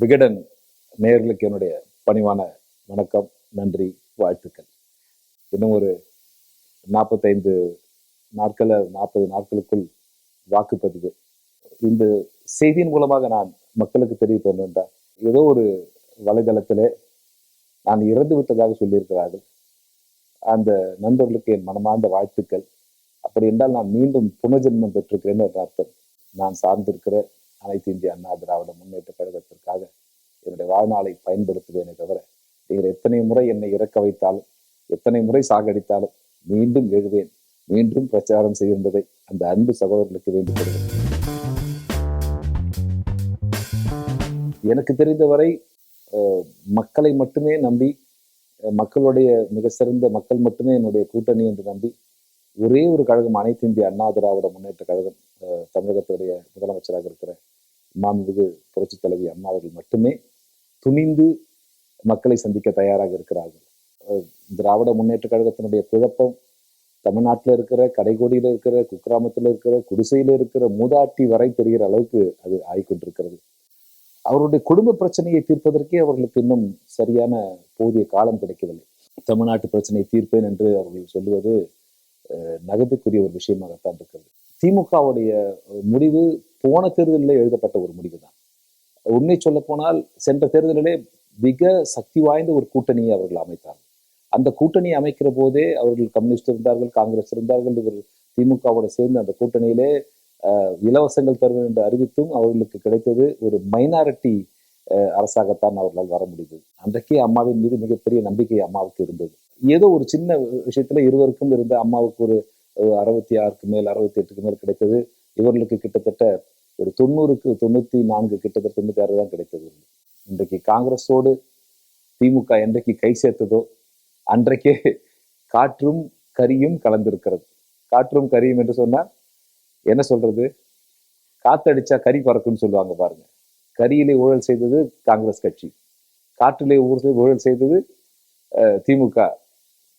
விகடன் நேயர்களுக்கு என்னுடைய பணிவான வணக்கம் நன்றி வாழ்த்துக்கள். இன்னும் ஒரு நாற்பத்தைந்து நாட்கள நாற்பது நாட்களுக்குள் வாக்குப்பதிவு. இந்த செய்தியின் மூலமாக நான் மக்களுக்கு தெரிவிப்பது என்றால் ஏதோ ஒரு வலைதளத்திலே நான் இறந்து விட்டதாக சொல்லியிருக்கிறார்கள். அந்த நண்பர்களுக்கு என் மனமார்ந்த வாழ்த்துக்கள். அப்படி என்றால் நான் மீண்டும் புனர்ஜென்மம் பெற்றிருக்கிறேன்னு என்று அர்த்தம். நான் சார்ந்திருக்கிற அனைத்து இந்திய அண்ணா திராவிட முன்னேற்ற கழகத்திற்காக என்னுடைய வாழ்நாளை பயன்படுத்துவேனே தவிர நீங்கள் எத்தனை முறை என்னை இறக்க வைத்தாலும் எத்தனை முறை சாகடித்தாலும் மீண்டும் எழுவேன். மீண்டும் பிரச்சாரம் செய்கின்றதை அந்த அன்பு சகோதரர்களுக்கு வேண்டிப்படுகிறேன் எனக்கு தெரிந்தவரை மக்களை மட்டுமே நம்பி அஹ், மக்களுடைய மிக சிறந்த மக்கள் மட்டுமே என்னுடைய கூட்டணி என்று நம்பி ஒரே ஒரு கழகம் அனைத்து இந்திய அண்ணா திராவிட முன்னேற்ற கழகம் தமிழகத்துடைய முதலமைச்சராக இருக்கிற மாண்புமிகு புரட்சி தலைவி அம்மா அவர்கள் மட்டுமே துணிந்து மக்களை சந்திக்க தயாராக இருக்கிறார்கள். திராவிட முன்னேற்ற கழகத்தினுடைய குழப்பம் தமிழ்நாட்டில் இருக்கிற கடைகோடியில் இருக்கிற குக்கிராமத்தில் இருக்கிற குடிசையில் இருக்கிற மூதாட்டி வரை தெரிகிற அளவுக்கு அது ஆகிக்கொண்டிருக்கிறது. அவருடைய குடும்ப பிரச்சனையை தீர்ப்பதற்கே அவர்களுக்கு இன்னும் சரியான போதிய காலம் கிடைக்கவில்லை. தமிழ்நாட்டு பிரச்சனையை தீர்ப்பேன் என்று அவர்கள் சொல்லுவது அஹ், நகைப்புக்குரிய ஒரு விஷயமாகத்தான் இருக்கிறது. திமுகவுடைய முடிவு போன தேர்தலில் எழுதப்பட்ட ஒரு முடிவு தான் உண்மை சொல்ல போனால் சென்ற தேர்தலிலே மிக சக்தி வாய்ந்த ஒரு கூட்டணியை அவர்கள் அமைத்தார்கள். அந்த கூட்டணியை அமைக்கிற போதே அவர்கள் கம்யூனிஸ்ட் இருந்தார்கள் காங்கிரஸ் இருந்தார்கள் இவர் திமுகவோட சேர்ந்து அந்த கூட்டணியிலே இலவசங்கள் தருவேன் என்று அறிவித்தும் அவர்களுக்கு கிடைத்தது ஒரு மைனாரிட்டி அரசாகத்தான் அவர்களால் வர முடிந்தது. அன்றைக்கே அம்மாவின் மீது மிகப்பெரிய நம்பிக்கை அம்மாவுக்கு இருந்தது. ஏதோ ஒரு சின்ன விஷயத்துல இருவருக்கும் இருந்த அம்மாவுக்கு ஒரு அறுபத்தி ஆறுக்கு மேல் அறுபத்தி எட்டுக்கு மேல் கிடைத்தது. இவர்களுக்கு கிட்டத்தட்ட ஒரு தொண்ணூறுக்கு தொண்ணூத்தி நான்கு கிட்டத்தட்ட தொண்ணூத்தி ஆறு தான் கிடைத்தது. இன்றைக்கு காங்கிரஸோடு திமுக என்றைக்கு கை சேர்த்ததோ அன்றைக்கே காற்றும் கரியும் கலந்திருக்கிறது. காற்றும் கரியும் என்று சொன்னால் என்ன சொல்றது? காத்தடிச்சா கறி பறக்கும்னு சொல்லுவாங்க பாருங்க. கரியிலே ஊழல் செய்தது காங்கிரஸ் கட்சி. காற்றிலே ஊழல் ஊழல் செய்தது திமுக.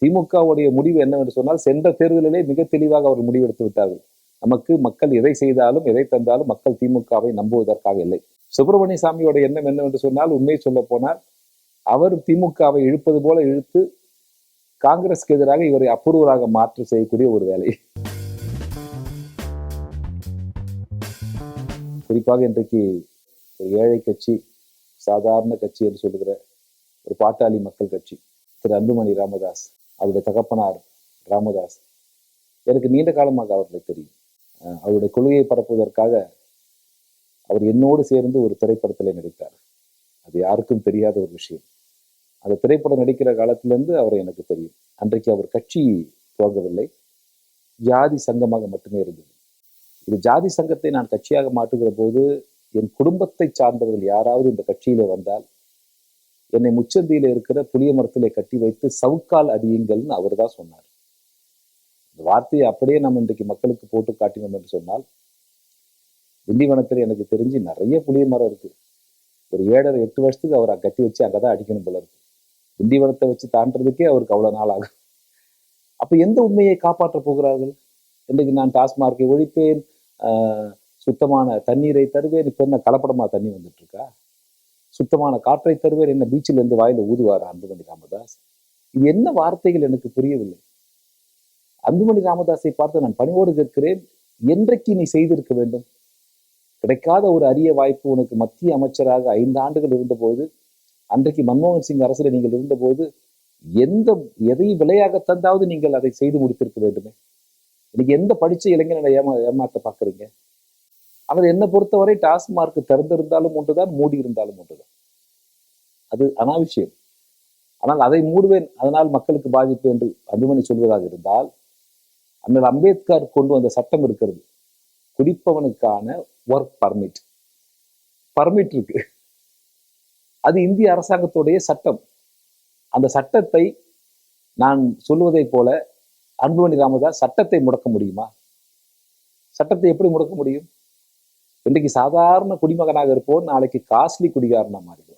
திமுகவுடைய முடிவு என்னவென்று சொன்னால் சென்ற தேர்தலிலே மிக தெளிவாக அவர் முடிவெடுத்து விட்டார்கள். நமக்கு மக்கள் எதை செய்தாலும் எதை தந்தாலும் மக்கள் திமுகவை நம்புவதற்காக இல்லை. சுப்பிரமணிய சாமியோட எண்ணம் என்னவென்று சொன்னால் உண்மையை சொல்ல போனால் அவர் திமுகவை இழுப்பது போல இழுத்து காங்கிரஸ்க்கு எதிராக இவரை அப்புறவராக மாற்று செய்யக்கூடிய ஒரு வேலை. குறிப்பாக இன்றைக்கு ஒரு ஏழை கட்சி சாதாரண கட்சி என்று சொல்லுகிற ஒரு பாட்டாளி மக்கள் கட்சி திரு அன்புமணி ராமதாஸ். அவருடைய தகப்பனார் ராமதாஸ். எனக்கு நீண்ட காலமாக அவர்களை தெரியும். அவருடைய கொள்கையை பரப்புவதற்காக அவர் என்னோடு சேர்ந்து ஒரு திரைப்படத்தில் நடித்தார். அது யாருக்கும் தெரியாத ஒரு விஷயம். அந்த திரைப்படம் நடிக்கிற காலத்திலேருந்து அவரை எனக்கு தெரியும். அன்றைக்கு அவர் கட்சி போகவில்லை ஜாதி சங்கமாக மட்டுமே இருந்தது. இது ஜாதி சங்கத்தை நான் கட்சியாக மாற்றுகிற போது என் குடும்பத்தை சார்ந்தவர்கள் யாராவது இந்த கட்சியிலே வந்தால் என்னை முச்சந்தியில இருக்கிற புளிய மரத்திலே கட்டி வைத்து சவுக்கால் அடியுங்கள்னு அவர் தான் சொன்னார். இந்த வார்த்தையை அப்படியே நம்ம இன்றைக்கு மக்களுக்கு போட்டு காட்டினோம் என்று சொன்னால் திண்டிவனத்தில் எனக்கு தெரிஞ்சு நிறைய புளிய மரம் இருக்கு. ஒரு ஏழரை எட்டு வருஷத்துக்கு அவர் கட்டி வச்சு அங்கதான் அடிக்கணும் போல இருக்கு. திண்டிவனத்தை வச்சு தாண்டுறதுக்கே அவருக்கு அவ்வளவு நாள் ஆகும். அப்ப எந்த உண்மையை காப்பாற்ற போகிறார்கள்? இன்றைக்கு நான் டாஸ்மார்க்கை ஒழிப்பேன் ஆஹ் சுத்தமான தண்ணீரை தருவேன் இப்போ என்ன கலப்படமா தண்ணி வந்துட்டு இருக்கா? சுத்தமான காற்றை தருவர் என்ன? பீச்சில் இருந்து வாயில ஊதுவார் அன்புமணி ராமதாஸ். இது என்ன வார்த்தைகள் எனக்கு புரியவில்லை. அன்புமணி ராமதாஸை பார்த்து நான் பணிவோடு கேட்கிறேன். என்றைக்கு நீ செய்திருக்க வேண்டும்? கிடைக்காத ஒரு அரிய வாய்ப்பு உனக்கு மத்திய அமைச்சராக ஐந்து ஆண்டுகள் இருந்தபோது அன்றைக்கு மன்மோகன் சிங் அரசில் நீங்கள் இருந்தபோது எந்த எதையும் விலையாக தந்தாவது நீங்கள் அதை செய்து முடித்திருக்க வேண்டுமே? இன்னைக்கு எந்த படிச்ச இளைஞனை ஏமா ஏமாத்த பாக்குறீங்க ஆனால் என்னை பொறுத்தவரை டாஸ்மார்க் திறந்திருந்தாலும் ஒன்றுதான் மூடி இருந்தாலும் ஒன்றுதான். அது அனாவசியம். ஆனால் அதை மூடுவேன் அதனால் மக்களுக்கு பாதிப்பு என்று அன்புமணி சொல்வதாக இருந்தால் அண்ணல் அம்பேத்கர் கொண்டு வந்த சட்டம் இருக்கிறது. குடிப்பவனுக்கான ஒர்க் பர்மிட் பர்மிட் இருக்கு. அது இந்திய அரசாங்கத்துடைய சட்டம். அந்த சட்டத்தை நான் சொல்லுவதைப் போல அன்புமணி ராமதாஸ் சட்டத்தை முடக்க முடியுமா? சட்டத்தை எப்படி முடக்க முடியும்? இன்றைக்கு சாதாரண குடிமகனாக இருப்போம் நாளைக்கு காஸ்ட்லி குடிகாரனா மாறிடும்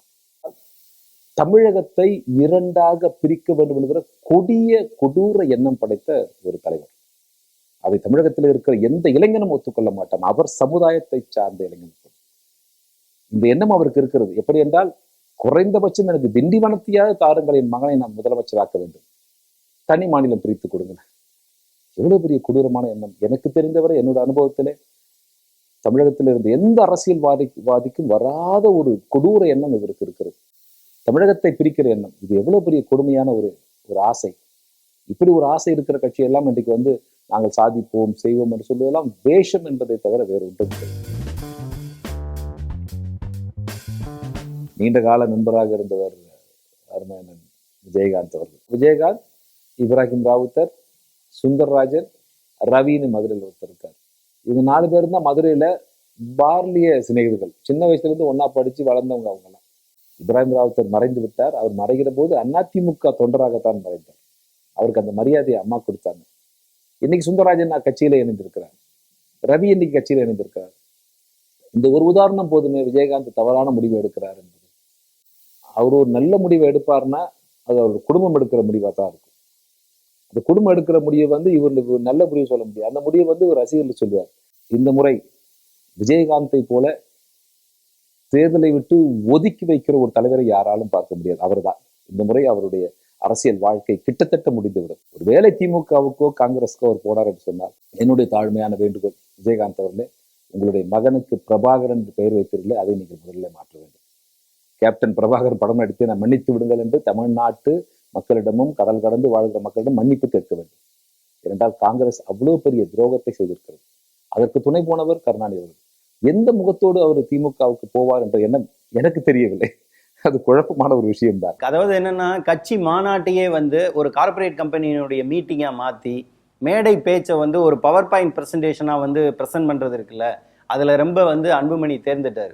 தமிழகத்தை இரண்டாக பிரிக்க வேண்டும் என்கிற கொடிய கொடூர எண்ணம் படைத்த ஒரு தலைவர். அதை தமிழகத்தில் இருக்கிற எந்த இளைஞனும் ஒத்துக்கொள்ள மாட்டான். அவர் சமுதாயத்தை சார்ந்த இளைஞன் இந்த எண்ணம் அவருக்கு இருக்கிறது. எப்படி என்றால் குறைந்தபட்சம் எனக்கு திண்டிவனத்தையாவது தாருங்கள் என் மகனை நான் முதலமைச்சராக்க வேண்டும். தனி மாநிலம் பிரித்து கொடுங்க எவ்வளவு பெரிய கொடூரமான எண்ணம். எனக்கு தெரிந்தவரை என்னோட அனுபவத்திலே தமிழகத்தில் இருந்து எந்த அரசியல்வாதி வாதிக்கும் வராத ஒரு கொடூர எண்ணம் இவருக்கு இருக்கிறது. தமிழகத்தை பிரிக்கிற எண்ணம். இது எவ்வளவு பெரிய கொடுமையான ஒரு ஒரு ஆசை. இப்படி ஒரு ஆசை இருக்கிற கட்சி எல்லாம் இன்றைக்கு வந்து நாங்கள் சாதிப்போம் செய்வோம் என்று சொல்வதெல்லாம் வேஷம் என்பதை தவிர வேறு ஒன்றும் நீண்ட கால நண்பராக இருந்தவர் அருமையனன் விஜயகாந்த் அவர்கள். விஜயகாந்த் இப்ராஹிம் ராவுத்தர் சுந்தர்ராஜன் ரவின்னு மதுரையில் ஒருத்தர் இருக்கார். இவங்க நாலு பேர் தான் மதுரையில பார்லிய சிநேகிதர்கள். சின்ன வயசுல இருந்து படித்து படிச்சு வளர்ந்தவங்க அவங்களாம் இப்ராஹிம் ராவுத்தர் மறைந்து விட்டார். அவர் மறைகிற போது அதிமுக தொண்டராகத்தான் மறைந்தார். அவருக்கு அந்த மரியாதையை அம்மா கொடுத்தாங்க. இன்னைக்கு சுந்தரராஜன் நான் கட்சியில இணைந்திருக்கிறார். ரவி இன்னைக்கு கட்சியில இணைந்திருக்கிறார். இந்த ஒரு உதாரணம் போதுமே விஜயகாந்த் தவறான முடிவு எடுக்கிறார் என்பது. அவர் ஒரு நல்ல முடிவை எடுப்பார்னா அது அவர் குடும்பம் எடுக்கிற முடிவாக தான் இருக்கும். அந்த குடும்பம் எடுக்கிற முடிவை வந்து இவர் நல்ல முடிவு சொல்ல முடியாது. அந்த முடிவை வந்து ஒரு ரசிகர்கள் சொல்லுவார். இந்த முறை விஜயகாந்தை போல தேர்தலை விட்டு ஒதுக்கி வைக்கிற ஒரு தலைவரை யாராலும் பார்க்க முடியாது. அவர்தான். இந்த முறை அவருடைய அரசியல் வாழ்க்கை கிட்டத்தட்ட முடிந்துவிடும். ஒருவேளை திமுகவுக்கோ காங்கிரஸ்க்கோ அவர் போனார் என்று சொன்னால் என்னுடைய தாழ்மையான வேண்டுகோள் விஜயகாந்த் அவர்களே உங்களுடைய மகனுக்கு பிரபாகரன் என்று பெயர் வைத்தீர்களே அதை நீங்கள் முதல்ல மாற்ற வேண்டும். கேப்டன் பிரபாகர் படம் நடித்து நான் மன்னித்து விடுங்கள் என்று தமிழ்நாட்டு மக்களிடமும் கடல் கடந்து வாழ்கிற மக்களிடம் மன்னிப்பு கேட்க வேண்டும். ஏனென்றால் காங்கிரஸ் அவ்வளவு பெரிய துரோகத்தை செய்திருக்கிறது. அதற்கு துணை போனவர் கருணாநிதி அவர்கள். எந்த முகத்தோடு அவர் திமுகவுக்கு போவார் என்ற எண்ணம் எனக்கு தெரியவில்லை. அது குழப்பமான ஒரு விஷயம்தான். அதாவது என்னன்னா கட்சி மாநாட்டையே வந்து ஒரு கார்ப்பரேட் கம்பெனியினுடைய மீட்டிங்காக மாற்றி மேடை பேச்சை வந்து ஒரு பவர் பாயிண்ட் ப்ரெசன்டேஷனாக வந்து ப்ரெசென்ட் பண்ணுறது இருக்குல்ல அதில் ரொம்ப வந்து அன்புமணி தேர்ந்துட்டார்.